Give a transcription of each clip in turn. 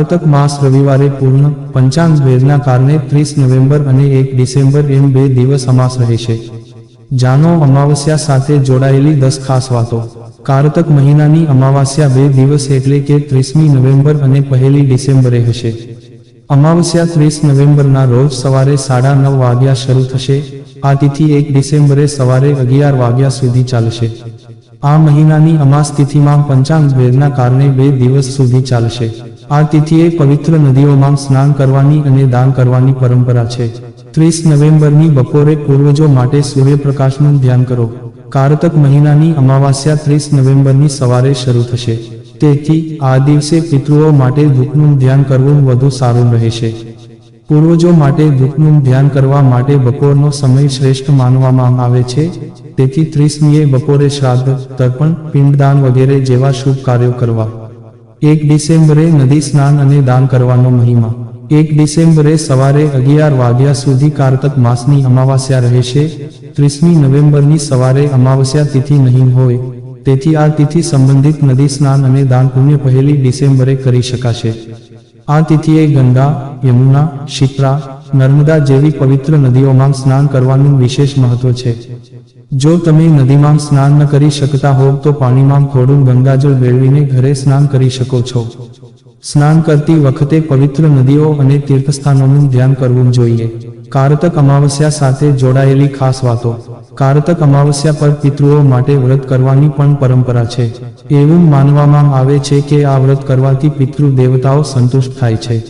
કારતક માસ રવિવારે પૂર્ણ પંચાંગ ભેદના કારણે ત્રીસ નવેમ્બર અને એક ડિસેમ્બર એમ બે દિવસ અમાસ રહેશે જાનો અમાવસ્યા સાથે જોડાયેલી દસ ખાસ વાતો. કારતક મહિનાની અમાવાસ્યા બે દિવસ એટલે કે ત્રીસમી નવેમ્બર અને પહેલી ડિસેમ્બરે હશે. અમાવસ્યા ત્રીસ નવેમ્બરના રોજ સવારે સાડા નવ વાગ્યા શરૂ થશે. આ તિથિ એક ડિસેમ્બરે સવારે અગિયાર વાગ્યા સુધી ચાલશે. આ મહિનાની અમાસ તિથિમાં પંચાંગ ભેદના કારણે બે દિવસ સુધી ચાલશે. આ તિથિએ પવિત્ર નદીઓમાં સ્નાન કરવાની અને દાન કરવાની પરંપરા છે. ત્રીસ નવેમ્બરની બપોરે પૂર્વજો માટે સૂર્યપ્રકાશનું ધ્યાન કરો. કારતક મહિનાની અમાવાસ્યા ત્રીસ નવેમ્બરની સવારે શરૂ થશે. તેથી આ દિવસે પિતૃઓ માટે દુઃખનું ધ્યાન કરવું વધુ સારું રહેશે. પૂર્વજો માટે દુઃખનું ધ્યાન કરવા માટે બપોરનો સમય શ્રેષ્ઠ માનવામાં આવે છે. તેથી ત્રીસમીએ બપોરે શ્રાદ્ધ, તર્પણ, પિંડદાન વગેરે જેવા શુભ કાર્યો કરવા. એક ડિસેમ્બરે નદી સ્નાન અને દાન કરવાનો મહિમા. એક ડિસેમ્બરે સવારે અગિયાર વાગ્યા સુધી કારતક માસની અમાવાસ્યા રહેશે. ત્રીસમી નવેમ્બરની સવારે અમાવસ્યા તિથિ નહીં હોય. તેથી આ તિથિ સંબંધિત નદી સ્નાન અને દાન પુણ્ય પહેલી ડિસેમ્બરે કરી શકાશે. આ તિથિએ ગંગા, યમુના, શિપ્રા, નર્મદા જેવી પવિત્ર નદીઓમાં સ્નાન કરવાનું વિશેષ મહત્વ છે. જો તમે નદીમાં સ્નાન ન કરી શકતા હોવ તો પાણીમાં થોડું ગંગાજળ મેળવીને ઘરે સ્નાન કરી શકો છો. સ્નાન કરતી વખતે પવિત્ર નદીઓ અને તીર્થસ્થાનોનું ધ્યાન કરવું જોઈએ. કારતક અમાવસ્યા સાથે જોડાયેલી ખાસ વાતો. કારતક અમાવસ્યા પર પિતૃઓ માટે વ્રત કરવાની પણ પરંપરા છે. એવું માનવામાં આવે છે કે આ વ્રત કરવાથી પિતૃ દેવતાઓ સંતુષ્ટ થાય છે.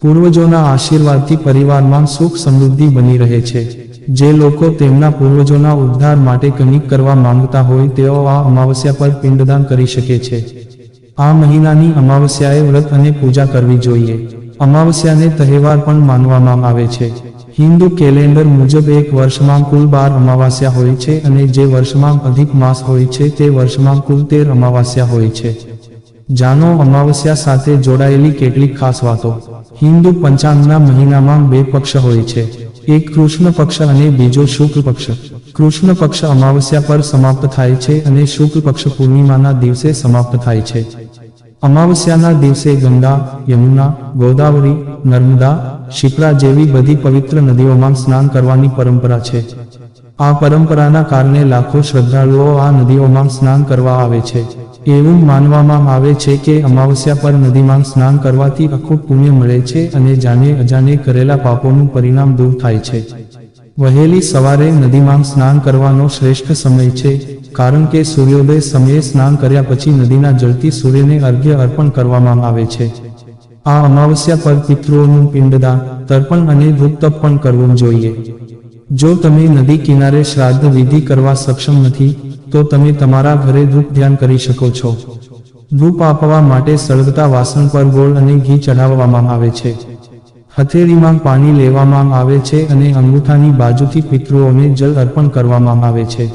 પૂર્વજોના આશીર્વાદથી પરિવારમાં સુખ સમૃદ્ધિ બની રહે છે. જે લોકો તેમના પૂર્વજોના ઉદ્ધાર માટે કંઈક કરવા માંગતા હોય, તેઓ આ અમાવસ્યા પર પિંડદાન કરી શકે છે. આ મહિનાની અમાવસ્યાએ વ્રત અને પૂજા કરવી જોઈએ. અમાવસ્યાને તહેવાર પણ માનવામાં આવે છે. હિન્દુ કેલેન્ડર મુજબ એક વર્ષમાં કુલ બાર અમાવાસ્યા હોય છે અને જે વર્ષમાં અધિક માસ હોય છે, તે વર્ષમાં કુલ તેર અમાવાસ્યા હોય છે. જાનો અમાવસ્યા સાથે જોડાયેલી કેટલીક ખાસ વાતો. હિન્દુ પંચાંગના મહિનામાં બે પક્ષ હોય છે. એક કૃષ્ણ પક્ષ અને બીજો શુક્લ પક્ષ. કૃષ્ણ પક્ષ અમાવસ્યા પર સમાપ્ત થાય છે અને શુક્લ પક્ષ પૂર્ણિમાના દિવસે સમાપ્ત થાય છે. અમાવસ્યાના દિવસે ગંગા, યમુના, ગોદાવરી, નર્મદા, શિપ્રા જેવી બધી પવિત્ર નદીઓમાં સ્નાન કરવાની પરંપરા છે. આ પરંપરાના કારણે લાખો શ્રદ્ધાળુઓ આ નદીઓમાં સ્નાન કરવા આવે છે. એવું માનવામાં આવે છે કે અમાવસ્યા પર નદીમાં સ્નાન કરવાથી અખૂટ પુણ્ય મળે છે અને જાણે અજાણે કરેલા પાપોનું પરિણામ દૂર થાય છે. વહેલી સવારે નદીમાં સ્નાન કરવાનો શ્રેષ્ઠ સમય છે, કારણ કે સૂર્યોદય સમયે સ્નાન કર્યા પછી નદીના જળથી સૂર્યને અર્ઘ્ય અર્પણ કરવામાં આવે છે. આ અમાવસ્યા પર પિતૃઓનું પિંડદાન, તર્પણ અને ધૂપ તપ પણ કરવું જોઈએ. જો તમે નદી કિનારે શ્રાદ્ધ વિધિ કરવા સક્ષમ નથી તો તમે તમારા ઘરે ધૂપ ધ્યાન કરી શકો છો. ધૂપ આપવા માટે સળગતા વાસણ પર ગોળ અને ઘી ચઢાવવામાં આવે છે. હથેળીમાં પાણી લેવામાં આવે છે અને અંગૂઠાની બાજુથી પિતૃઓને જલ અર્પણ કરવામાં આવે છે.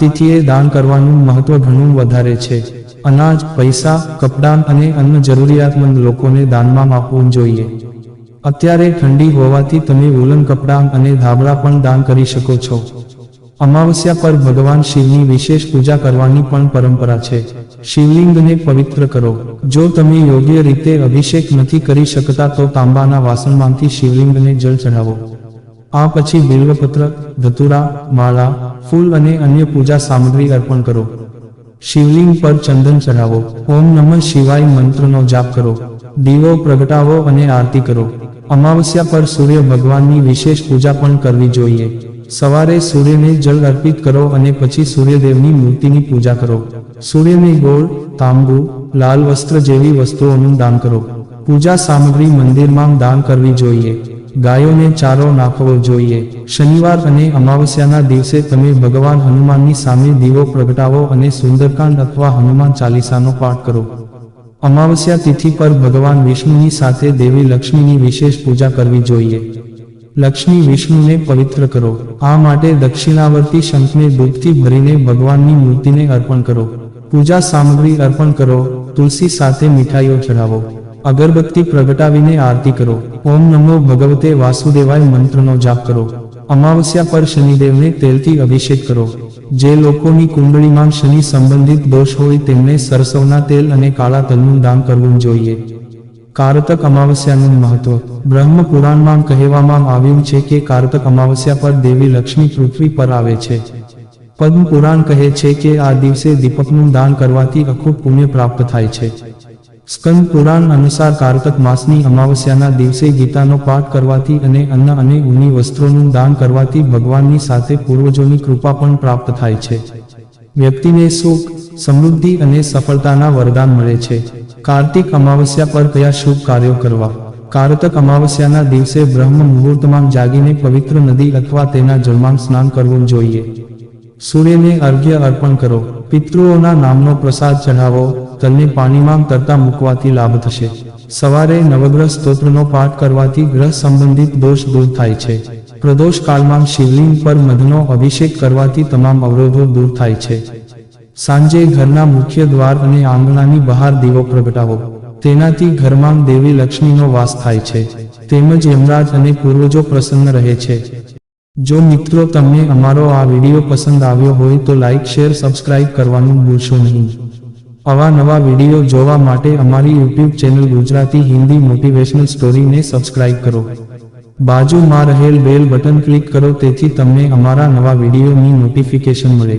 તિથિએ દાન કરવાનું મહત્વ ઘણું વધારે છે. અનાજ, પૈસા, કપડાં અને અન્ન જરૂરિયાતમંદ લોકોને દાનમાં આપવું જોઈએ. અત્યારે ઠંડી હોવાથી તમે ઉલન કપડાં અને ધાબળા પણ દાન કરી શકો છો. અમાવસ્યા પર ભગવાન શિવની વિશેષ પૂજા કરવાની પણ પરંપરા છે. શિવલિંગને પવિત્ર કરો. જો તમે યોગ્ય રીતે અભિષેક નથી કરી શકતા તો તાંબાના વાસણમાંથી શિવલિંગને જળ ચઢાવો. આ પછી બિલ્વપત્ર, ધતુરા, માળા, ફૂલ અને અન્ય પૂજા સામગ્રી અર્પણ કરો. શિવલિંગ પર ચંદન ચઢાવો. ઓમ નમઃ શિવાય મંત્રનો જાપ કરો. દીવો પ્રગટાવો અને આરતી કરો. અમાવસ્યા પર સૂર્ય ભગવાનની વિશેષ પૂજા પણ કરવી જોઈએ. સવારે સૂર્યને જળ અર્પિત કરો અને પછી સૂર્યદેવની મૂર્તિની પૂજા કરો. સૂર્યને ગોળ, તાંબુ, લાલ વસ્ત્ર જેવી વસ્તુઓનું દાન કરો. પૂજા સામગ્રી મંદિરમાં દાન કરવી જોઈએ. ગાયોને ચારો નાખવો જોઈએ. શનિવાર અને અમાવસ્યાના દિવસે તમે ભગવાન હનુમાનની સામે દીવો પ્રગટાવો અને સુંદરકાંડ અથવા હનુમાન ચાલીસાનો પાઠ કરો. અમાવસ્યા તિથિ પર ભગવાન વિષ્ણુની સાથે દેવી લક્ષ્મીની વિશેષ પૂજા કરવી જોઈએ. લક્ષ્મી વિષ્ણુને પવિત્ર કરો. આ માટે દક્ષિણાવર્તી શંખને દૂધથી ભરીને ભગવાનની મૂર્તિને અર્પણ કરો. પૂજા સામગ્રી અર્પણ કરો. તુલસી સાથે મીઠાઈઓ ચઢાવો. અગરબત્તી પ્રગટાવીને આરતી કરો. ઓમ નમો ભગવતે વાસુદેવાય મંત્રનો જાપ કરો. અમાવસ્યા પર શનિદેવને તેલથી અભિષેક કરો. જે લોકોની કુંડળીમાં શનિ સંબંધિત દોષ હોય તેમને સરસવના તેલ અને કાળા તલનું દાન કરવું જોઈએ. કારતક અમાવસ્યાનું મહત્વ. બ્રહ્મ પુરાણમાં કહેવામાં આવ્યું છે કે કારતક અમાવસ્યા પર દેવી લક્ષ્મી પૃથ્વી પર આવે છે. પદ્મ પુરાણ કહે છે કે આ દિવસે દીપકનું દાન કરવાથી અખૂટ પુણ્ય પ્રાપ્ત થાય છે. સ્કંદ પુરાણ અનુસાર કારતક માસની અમાવસ્યાના દિવસે ગીતાનો પાઠ કરવાથી અને અન્ન અને ઊની વસ્ત્રોનું દાન કરવાથી ભગવાનની સાથે પૂર્વજોની કૃપા પણ પ્રાપ્ત થાય છે. વ્યક્તિને સુખ, સમૃદ્ધિ અને સફળતાના વરદાન મળે છે. કાર્તિક અમાવસ્યા પર કયા શુભ કાર્યો કરવા. કારતક અમાવસ્યાના દિવસે બ્રહ્મ મુહૂર્તમાં જાગીને પવિત્ર નદી અથવા તેના જળમાં સ્નાન કરવું જોઈએ. સૂર્યને અર્ઘ્ય અર્પણ કરો. પિતૃઓના નામનો પ્રસાદ ચઢાવો. તલને પાણીમાં તરતા મૂકવાથી લાભ થશે. સવારે નવગ્રહ સ્તોત્રનો પાઠ કરવાથી ગ્રહ સંબંધિત દોષ દૂર થાય છે. પ્રદોષ કાળમાં શિવલિંગ પર મધનો અભિષેક કરવાથી તમામ અવરોધો દૂર થાય છે. સાંજે ઘરના મુખ્ય દ્વાર અને આંગણાની બહાર દીવો પ્રગટાવો. તેનાથી ઘરમાં દેવી લક્ષ્મીનો વાસ થાય છે. તેમજ યમરાજ અને પૂર્વજો પ્રસન્ન રહે છે. જો મિત્રો તમને અમારો આ વીડિયો પસંદ આવ્યો હોય તો લાઇક શેર, સબસ્ક્રાઇબ કરવાનું ભૂલશો નહીં. આવા નવા વીડિયો જોવા માટે અમારી YouTube channel Gujarati Hindi motivational સ્ટોરીને subscribe કરો. બાજુમાં રહેલ બેલ બટન ક્લિક કરો, તેથી તમને અમારા નવા વિડીયોની નોટિફિકેશન મળે.